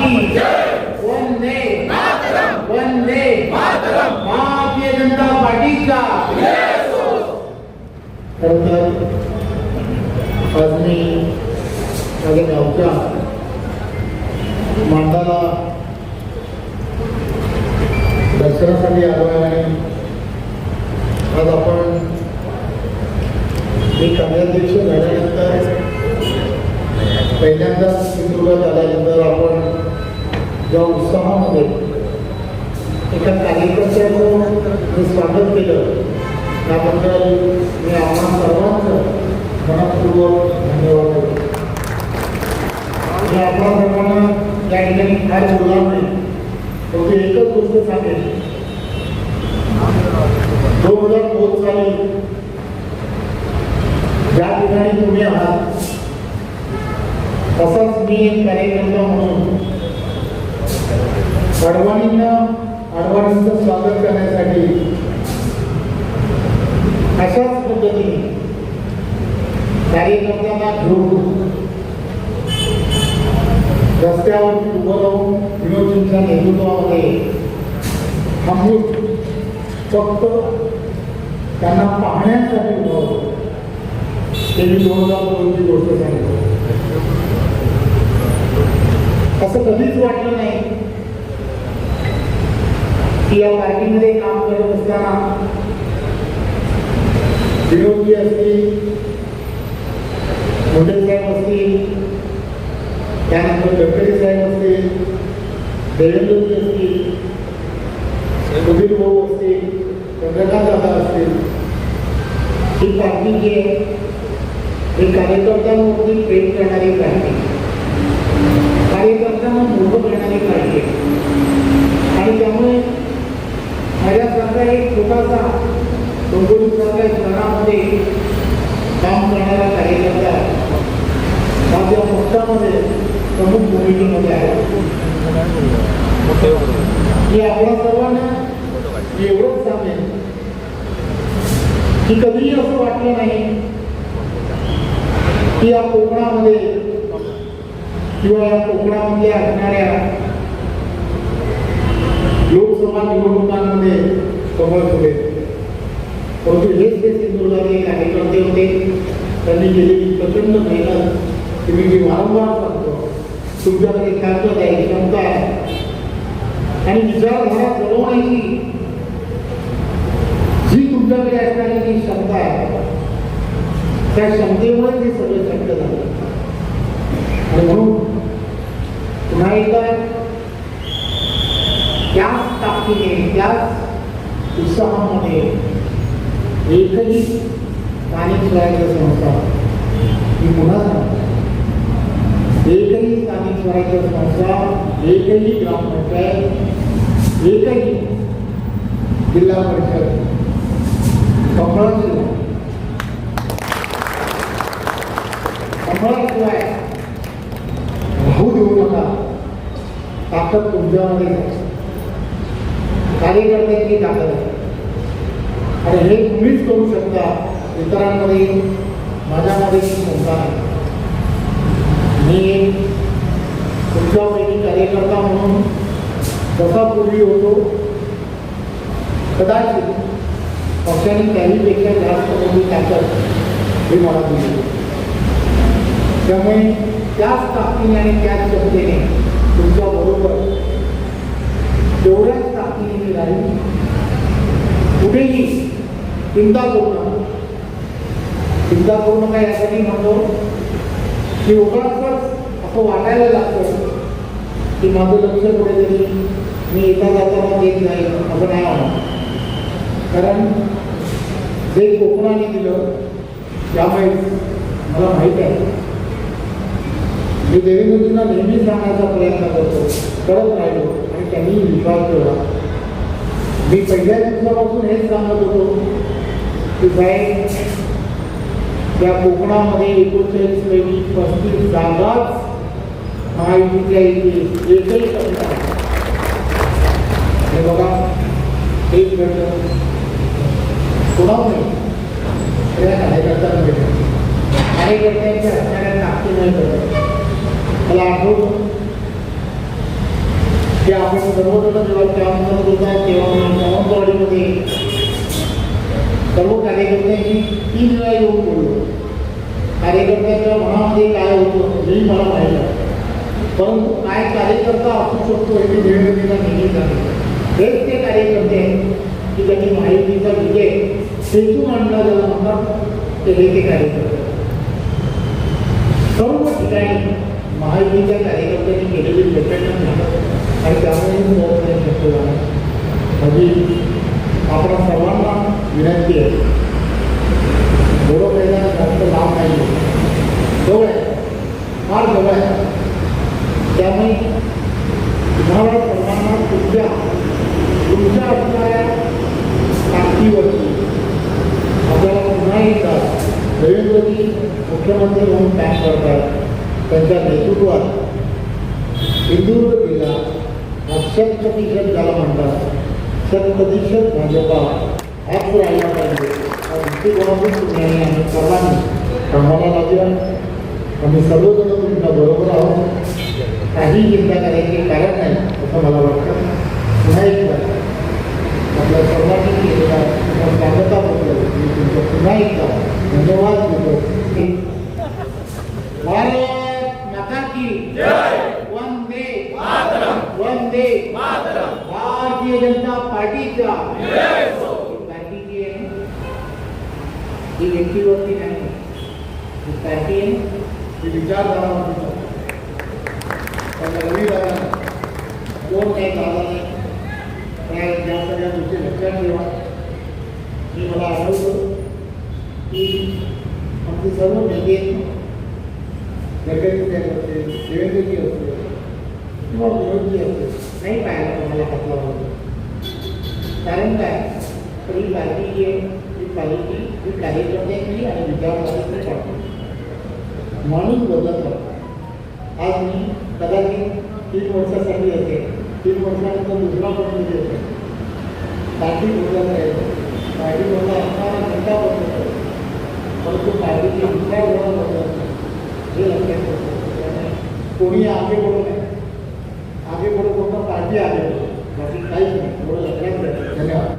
की वंदे वंदे भारतीय जनता पार्टीचा। खरं तर आज मी माझ्या गावच्या मांडाला दर्शनासाठी आलो आहे आज आपण मी कार्याध्यक्ष झाल्यानंतर पहिल्यांदाच सिंधुदुर्गात आल्यानंतर आपण ज्या उत्साहामध्ये एका कार्यकर्त्याचं मी स्वागत केलं त्याबद्दल मी आम्हा सर्वांचं मनपूर्वक धन्यवाद। मी आपल्या सर्वांना या ठिकाणी फार फक्त एकच गोष्ट सांगेल मला पोच चालेल ज्या ठिकाणी तुम्ही आहात तसाच मी एक कार्यकर्ता म्हणून अडवाणींना अडवाणींचं स्वागत करण्यासाठी अशाच पद्धतीने कार्यकर्त्यांना घेऊन रस्त्यावरती उभं राहून विनोदजींच्या नेतृत्वामध्ये थांबून फक्त त्यांना पाहण्यासाठी उभं होतो ते मी दोन हजार दोनची गोष्ट सांगतो. असं कधीच वाटलं नाही. की या पार्टीमध्ये काम करत असताना विनोदजी असतील मोठे साहेब असतील त्यानंतर गडकरी साहेब असतील देवेंद्रजी असतील सुधीर भाऊ असतील चंद्रकांत दादा असतील. ही पार्टी जी आहे ही कार्यकर्त्यांवरती प्रेम करणारी पार्टी कार्यकर्त्यांना मोठं करणारी पार्टी आणि त्यामुळे माझ्यासारखा एक छोटासा डोंबिवलीसारख्या शहरामध्ये काम करणारा कार्यकर्ता माझ्या पक्षामध्ये प्रमुख भूमिकेमध्ये आहे मी आपल्या सर्वांना एवढंच सांगेन की कधीही असं वाटलं नाही की या कोकणामध्ये किंवा या कोकणामध्ये असणाऱ्या लोकसभा निवडणुकांमध्ये कमळ फुले परंतु हेच ते सिंधुदुर्गाचे कार्यकर्ते होते त्यांनी केलेली प्रचंड मेहनत तुम्ही मी वारंवार सांगतो तुमच्याकडे ताकद आहे क्षमता आहे आणि विचारधारा चढवण्याची जी तुमच्याकडे असणारी जी क्षमता आहे त्या क्षमतेमुळे हे सगळं उत्साहामध्ये एकही स्थानिक स्वराज्य संस्था मी पुन्हा सांगतो. एकही स्थानिक स्वराज्य संस्था एकही ग्रामपंचायत एकही जिल्हा परिषद कमळाशिवाय कमळाशिवाय राहू देऊ नका. ताकद तुमच्यामध्ये कार्यकर्त्यांची ताकद आहे आणि हे तुम्हीच करू शकता. इतरांमध्ये माझ्यामध्ये क्षमता आहे. मी एक तुमच्यापैकी कार्यकर्ता म्हणून जसा पूर्वी होतो कदाचित पक्षाने काहीपेक्षा जास्त मोठी ताकद हे मला दिली. त्यामुळे त्याच ताकदीने आणि त्याच क्षमतेने तुमच्याबरोबर बरोबर तेवढ्याच ताकदीने मी राहील कुठेही चिंता करू नका चिंता करू नका यासाठी म्हणतो की उगाच असं वाटायला लागतं. की माझं लक्ष कुठेतरी मी एका जाताना देत नाही असं नाही म्हणत कारण जे कोकणाने दिलं त्यामुळे मला माहीत आहे. मी देवीमूर्तींना नेहमी सांगण्याचा प्रयत्न करतो करत राहिलो आणि त्यांनी विश्वास ठेवला. मी पहिल्या दिवसापासून हेच सांगत होतो की साहेब त्या कोकणामध्ये एकोणचाळीस पैकी पस्तीस जागाच महायुतीच्या येथे एकही कविता हे बघा एक घडलं कुणावर नाही? त्या कार्यकर्त्यांना भेटलं कार्यकर्त्यांच्या असणाऱ्या मला आठवतो. की आपण सर्वजण जेव्हा काम होता तेव्हा सावंतवाडीमध्ये सर्व कार्यकर्त्यांशी तीन वेळा येऊन बोललो कार्यकर्त्यांच्या मनामध्ये काय होतं हेही मला माहीत आहे परंतु काय कार्यकर्ता असू शकतो हे मी नेहमी सांगितलं हेच ते कार्यकर्ते की त्यांनी माहितीचा विजय हेतू मांडला ज्याला म्हणतात ते हे ते कार्यकर्ते. सर्व ठिकाणी महायुतीच्या कार्यकर्त्यांनी केलेली प्रचंड झालं आणि त्यामुळे मी प्रयत्न शक्य झाला माझी आपल्या सर्वांना विनंती आहे. थोडं जास्त लाभ नाही जवळ आहे. फार जवळ आहे. त्यामुळे तुम्हाला सर्वांना तुमच्या तुमच्या असणाऱ्या ताकदीवरती आपल्याला पुन्हा एकदा देवेंद्रजी मुख्यमंत्री म्हणून काम करतात. त्यांच्या नेतृत्वात सिंधुदुर्ग जिल्हा हा शतप्रतिशत ज्याला म्हणतात. शतप्रतिशत भाजपा हाच राहिला पाहिजे हा दृष्टिकोनातून तुम्ही आणि आम्ही सर्वांनी कामाला लागूया आम्ही सर्वजण तुमच्या बरोबर आहोत काही चिंता करायची कारण नाही असं मला वाटतं पुन्हा एकदा आपल्या सर्वांनी केलेल्या त्या स्वागताबद्दल मी तुमचं पुन्हा एकदा धन्यवाद देतो भारत माता की वंदे वंदे भारतीय जनता पार्टीचा ही? पार्टी जी आहे ना, ही व्यक्तीवरती नाही ही। पार्टी आहे ना, ही। विचारधारावरती चालते. त्याचा रवी दादा कोण काही दादा नाही त्या ज्या सगळ्या गोष्टी लक्षात ठेवा मी मला आठवतं की आमचे सर्व नेते गडकरी साहेब असते देवेंद्रजी असते किंवा विरोधी असते नाही पाहायला तुम्हाला घातला लावला कारण काय? तर ही पार्टी जी आहे ही पार्टी ही कार्यकर्त्यांची म्हणजे आणि विचारधारेची पार्टी म्हणून बदलत राहतो. आज मी कदाचित तीन वर्षासाठी येते. तीन वर्षानंतर दुसरा पक्ष येते. पार्टी बोलत राहते. पार्टी बदल असणारा घंटा बदलत राहतो. परंतु पार्टीची विचारधारा बदलत नाही हे लक्षात कोणी आगे बोलत नाही